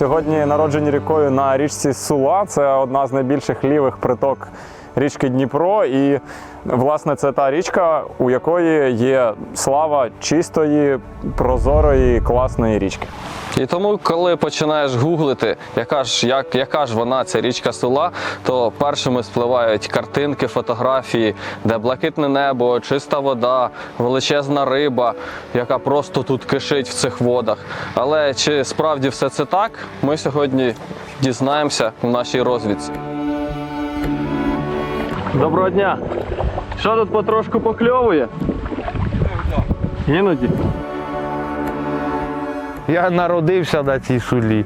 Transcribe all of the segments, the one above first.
Сьогодні народжені рікою на річці Сула. Це одна з найбільших лівих приток річки Дніпро. І власне це та річка, у якої є слава чистої, прозорої, класної річки. І тому, коли починаєш гуглити, яка ж, як, яка ж вона, ця річка Сула, то першими спливають картинки, фотографії, де блакитне небо, чиста вода, величезна риба, яка просто тут кишить в цих водах. Але чи справді все це так, ми сьогодні дізнаємося в нашій розвідці. Доброго дня! Що тут потрошку покльовує? Іноді. Я народився на цій сулі.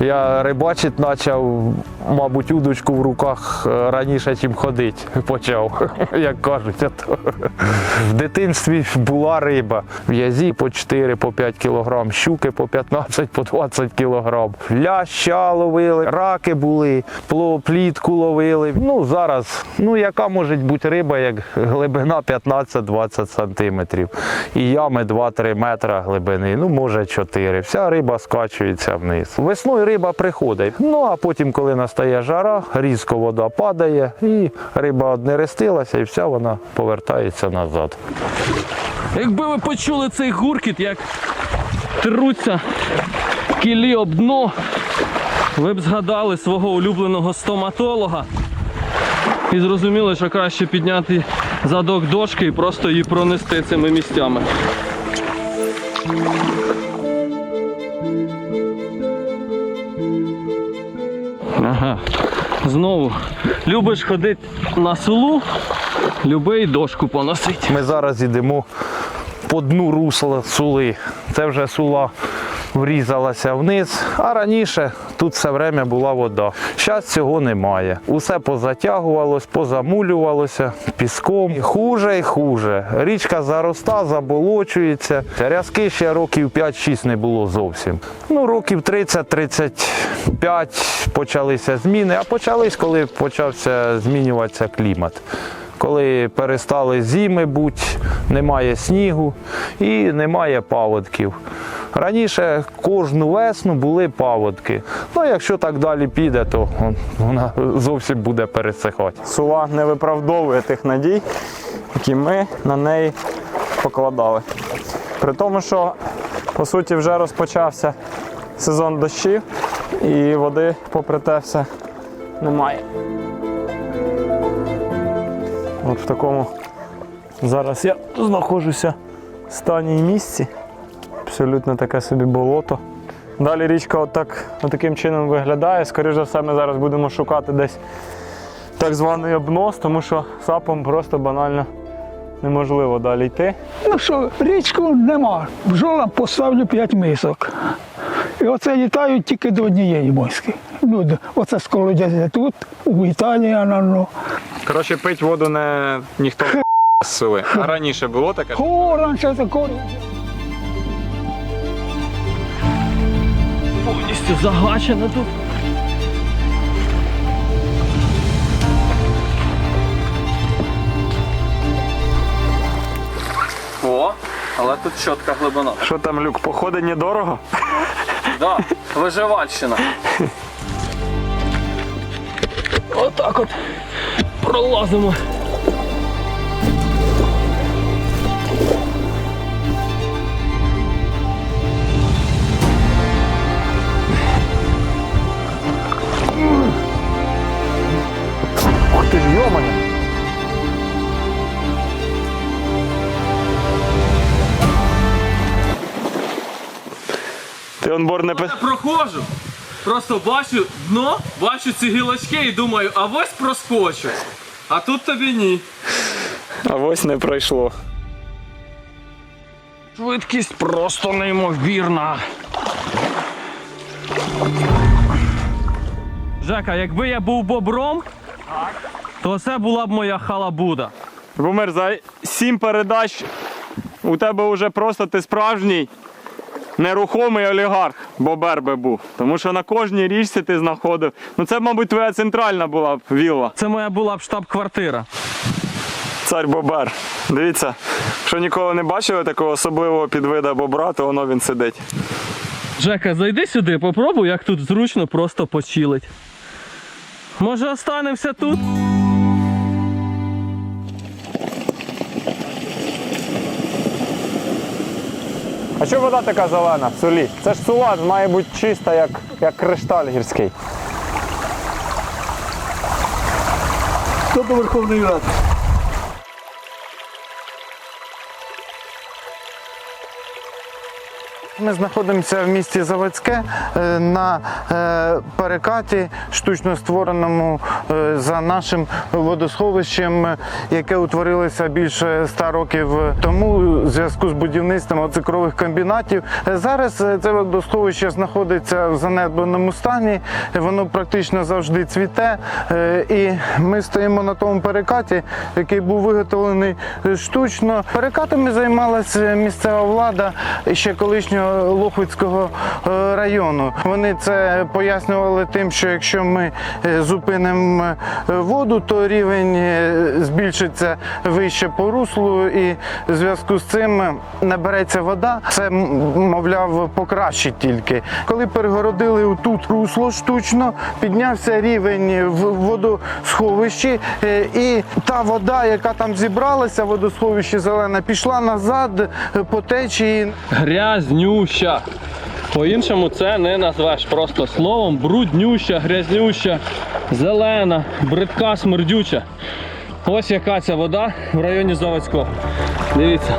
Я рибачити почав, мабуть, удочку в руках е, раніше, ніж ходити почав, як кажуть. В дитинстві була риба. В язі по 4 по 5 кілограм, щуки по 15 по 20 кілограм. Ляща ловили, раки були, плітку ловили. Ну, зараз, ну яка може бути риба, як глибина 15-20 сантиметрів. І ями 2-3 метра глибини, ну може 4. Вся риба скачується вниз. Весною риба приходить. Ну а потім, коли настає жара, різко вода падає, і риба однерестилася, і вся вона повертається назад. Якби ви почули цей гуркіт, як труться кілі об дно, ви б згадали свого улюбленого стоматолога і зрозуміли, що краще підняти задок дошки і просто її пронести цими місцями. Знову любиш ходити на селу, люби й дошку поносить. Ми зараз йдемо по дну русла сули. Це вже сула врізалася вниз, а раніше тут все время була вода. Зараз цього немає. Усе позатягувалось, позамулювалося піском. Хуже і хуже. Річка зароста, заболочується. Рязки ще років 5-6 не було зовсім. Ну, років 30-35 почалися зміни, а почались, коли почався змінюватися клімат коли перестали зими бути, немає снігу і немає паводків. Раніше кожну весну були паводки. Ну, якщо так далі піде, то вона зовсім буде пересихати. Сула не виправдовує тих надій, які ми на неї покладали. При тому, що по суті вже розпочався сезон дощів і води, попри те, все немає. От в такому зараз я знаходжуся стані і місці. Абсолютно таке собі болото. Далі річка отак, отаким чином виглядає. Скоріше за все, ми зараз будемо шукати десь так званий обнос, тому що сапом просто банально неможливо далі йти. Ну що, річку нема. Бджолам поставлю 5 мисок. І оце літають тільки до однієї миски. Ну, д- оце з колодязя тут, у Італії, ну. Коротше, пить воду не ніхто з сили. А раніше було таке? О, раніше тако. Повністю загачено тут. О, але тут чітка глибина. Що там, Люк, походи недорого? Да, виживальщина. Отак от пролазимо. Ух ти онбор не пи... Я проходжу, просто бачу дно, бачу ці гілочки і думаю, а ось проскочу. А тут тобі ні. А ось не пройшло. Швидкість просто неймовірна. Жека, якби я був бобром, то це була б моя халабуда. Бумер, за сім передач у тебе вже просто ти справжній нерухомий олігарх, бобер би був. Тому що на кожній річці ти знаходив. Ну це, мабуть, твоя центральна була б вілла. Це моя була б штаб-квартира. Цар Бобер. Дивіться, що ніколи не бачили такого особливого підвида бобра, то воно він сидить. Жека, зайди сюди, попробуй, як тут зручно просто почилить. Може останемося тут? А що вода така зелена в солі? Це ж сула має бути чиста, як, як кришталь гірський. До Верховної Ради? Ми знаходимося в місті Заводське е, на е, перекаті, штучно створеному е, за нашим водосховищем, яке утворилося більше ста років тому у зв'язку з будівництвом оцикрових комбінатів. Зараз це водосховище знаходиться в занедбаному стані, воно практично завжди цвіте. І ми стоїмо на тому перекаті, який був виготовлений штучно. Перекатами займалася місцева влада ще колишнього Лохвицького е, району. Вони це пояснювали тим, що якщо ми е, зупинимо е, воду, то рівень збільшиться вище по руслу, і в зв'язку з цим набереться вода. Це мовляв покращить тільки. Коли перегородили тут русло штучно, піднявся рівень в водосховищі, і та вода, яка там зібралася, водосховищі зелена, пішла назад по течії. Грязнюща. По-іншому це не назвеш просто словом. Бруднюща, грязнюща, зелена, бридка, смердюча. Ось яка ця вода в районі Заводського. Дивіться.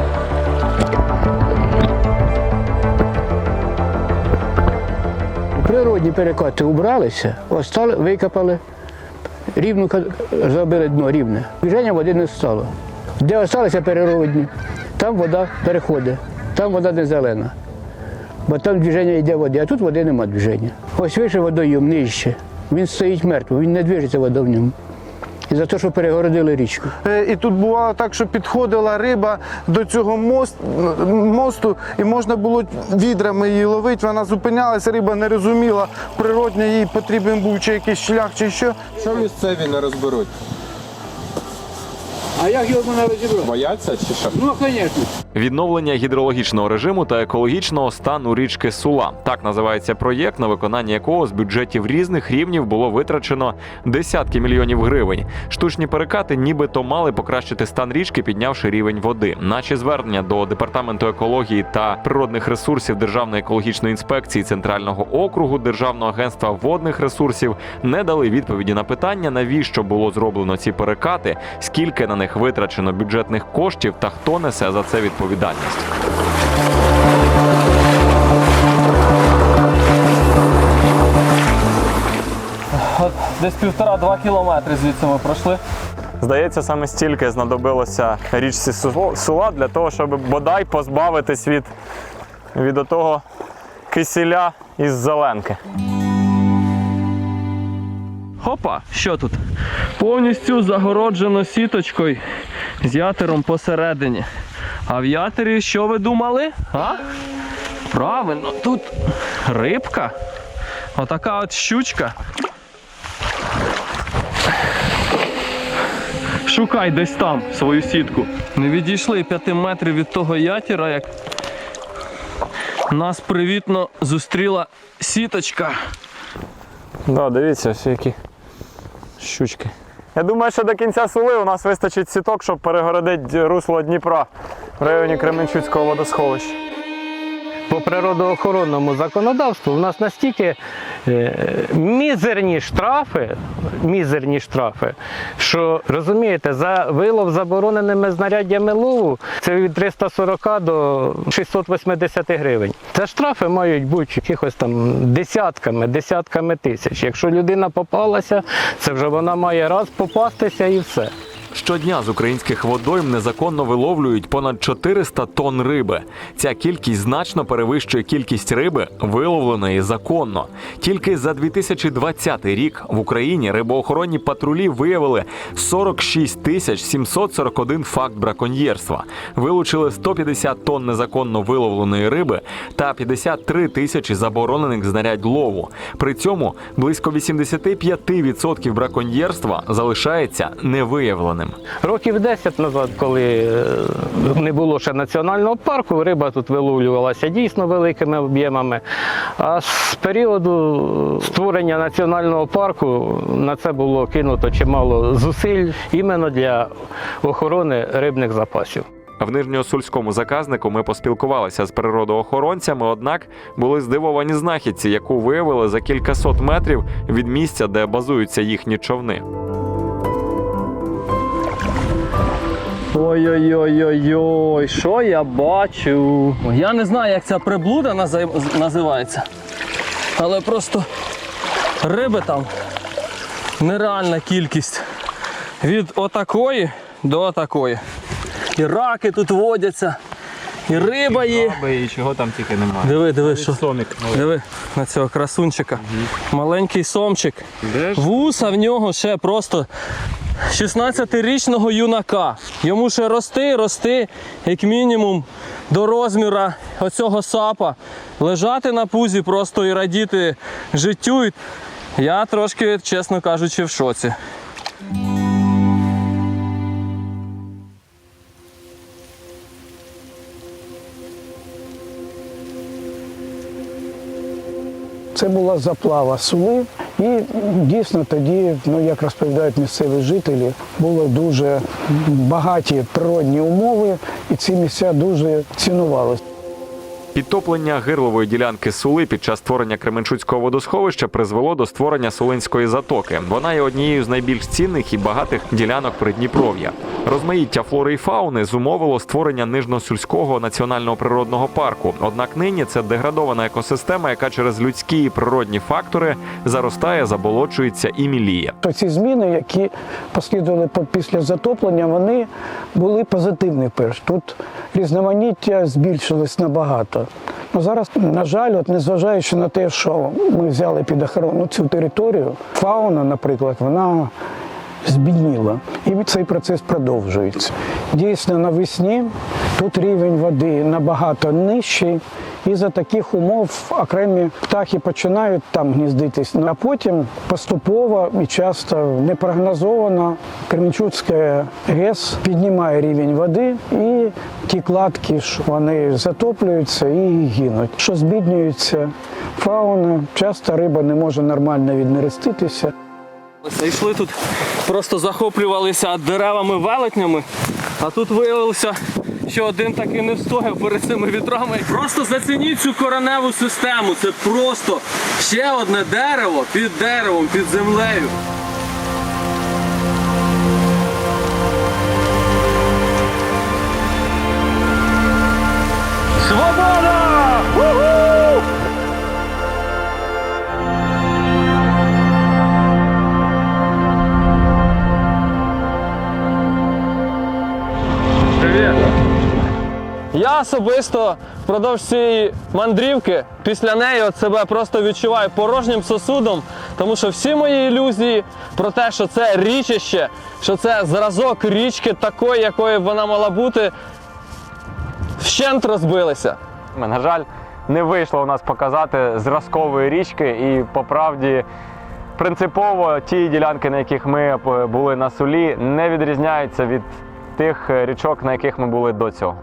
Природні перекати убралися, остали, викопали, рівну зробили дно рівне. Движення води не стало. Де залишилися переродні, там вода переходить, там вода не зелена. Бо там движення йде води, а тут води нема движення. Ось вийшов водойом нижче. Він стоїть мертвий, він не движеться вода в ньому. І за те, що перегородили річку. Е, І тут бувало так, що підходила риба до цього мост, мосту, і можна було відрами її ловити. Вона зупинялася, риба не розуміла, природньо їй потрібен був чи якийсь шлях, чи що. Що місцеві не розберуть? А як його можна розібрати? Бояться чи що? Ну, звісно. Відновлення гідрологічного режиму та екологічного стану річки Сула. Так називається проєкт, на виконання якого з бюджетів різних рівнів було витрачено десятки мільйонів гривень. Штучні перекати нібито мали покращити стан річки, піднявши рівень води. Наші звернення до департаменту екології та природних ресурсів Державної екологічної інспекції Центрального округу Державного агентства водних ресурсів не дали відповіді на питання, навіщо було зроблено ці перекати, скільки на них витрачено бюджетних коштів та хто несе за це відповідальність. От десь півтора-два кілометри звідси ми пройшли. Здається, саме стільки знадобилося річці Су- Сула для того, щоб бодай позбавитись від, від того кисіля із зеленки. Хопа, що тут? Повністю загороджено сіточкою з ятером посередині. А в ятері що ви думали? А? Правильно, тут рибка. Отака от щучка. Шукай десь там свою сітку. Не відійшли п'яти метрів від того ятіра, як нас привітно зустріла сіточка. Да, дивіться, всі які щучки. Я думаю, що до кінця сули у нас вистачить сіток, щоб перегородити русло Дніпра в районі Кременчуцького водосховища. По природоохоронному законодавству у нас настільки е, мізерні штрафи, мізерні штрафи, що розумієте, за вилов забороненими знаряддями лову це від 340 до 680 гривень. Це штрафи мають бути якихось там десятками, десятками тисяч. Якщо людина попалася, це вже вона має раз попастися і все. Щодня з українських водойм незаконно виловлюють понад 400 тонн риби. Ця кількість значно перевищує кількість риби, виловленої законно. Тільки за 2020 рік в Україні рибоохоронні патрулі виявили 46 тисяч 741 факт браконьєрства, вилучили 150 тонн незаконно виловленої риби та 53 тисячі заборонених знарядь лову. При цьому близько 85% браконьєрства залишається невиявленим. Рибознавчо-дослідним. Років 10 назад, коли е, не було ще національного парку, риба тут виловлювалася дійсно великими об'ємами. А з періоду створення національного парку на це було кинуто чимало зусиль іменно для охорони рибних запасів. В Нижньосульському заказнику ми поспілкувалися з природоохоронцями, однак були здивовані знахідці, яку виявили за кількасот метрів від місця, де базуються їхні човни. Ой-ой-ой-ой-ой, що я бачу? Я не знаю, як ця приблуда називається. Але просто риби там нереальна кількість. Від отакої до отакої. І раки тут водяться, і риба є. І чого там тільки немає. Диви, диви, що. Сомік. Диви на цього красунчика. Маленький сомчик. Вуса в нього ще просто 16-річного юнака. Йому ще рости, рости, як мінімум, до розміра оцього сапа. Лежати на пузі просто і радіти життю. Я трошки, чесно кажучи, в шоці. Це була заплава сули, і дійсно тоді, ну як розповідають місцеві жителі, були дуже багаті природні умови, і ці місця дуже цінувалися. Підтоплення гирлової ділянки Сули під час створення Кременчуцького водосховища призвело до створення Сулинської затоки. Вона є однією з найбільш цінних і багатих ділянок Придніпров'я. Розмаїття флори і фауни зумовило створення Нижньосульського національного природного парку. Однак нині це деградована екосистема, яка через людські і природні фактори заростає, заболочується і міліє. То ці зміни, які послідували по- після затоплення, вони були позитивні перш. Тут різноманіття збільшилось набагато. Ну, зараз, на жаль, от незважаючи на те, що ми взяли під охорону цю територію, фауна, наприклад, вона збідніла. І цей процес продовжується. Дійсно, навесні тут рівень води набагато нижчий, і за таких умов окремі птахи починають там гніздитись. А потім поступово і часто непрогнозовано Кременчуцька ГЕС піднімає рівень води, і ті кладки ж вони затоплюються і гинуть. Що збіднюється фауна, часто риба не може нормально віднереститися. Йшли тут, просто захоплювалися деревами велетнями, а тут виявилося, що один так і не встояв перед цими вітрами. Просто зацініть цю кореневу систему. Це просто ще одне дерево під деревом, під землею. Свобода! Особисто впродовж цієї мандрівки після неї от себе просто відчуваю порожнім сосудом, тому що всі мої ілюзії про те, що це річище, що це зразок річки такої, якою вона мала бути, вщент розбилися. На жаль, не вийшло у нас показати зразкової річки, і по правді принципово ті ділянки, на яких ми е, були на сулі, не відрізняються від тих е, річок, на яких ми були до цього.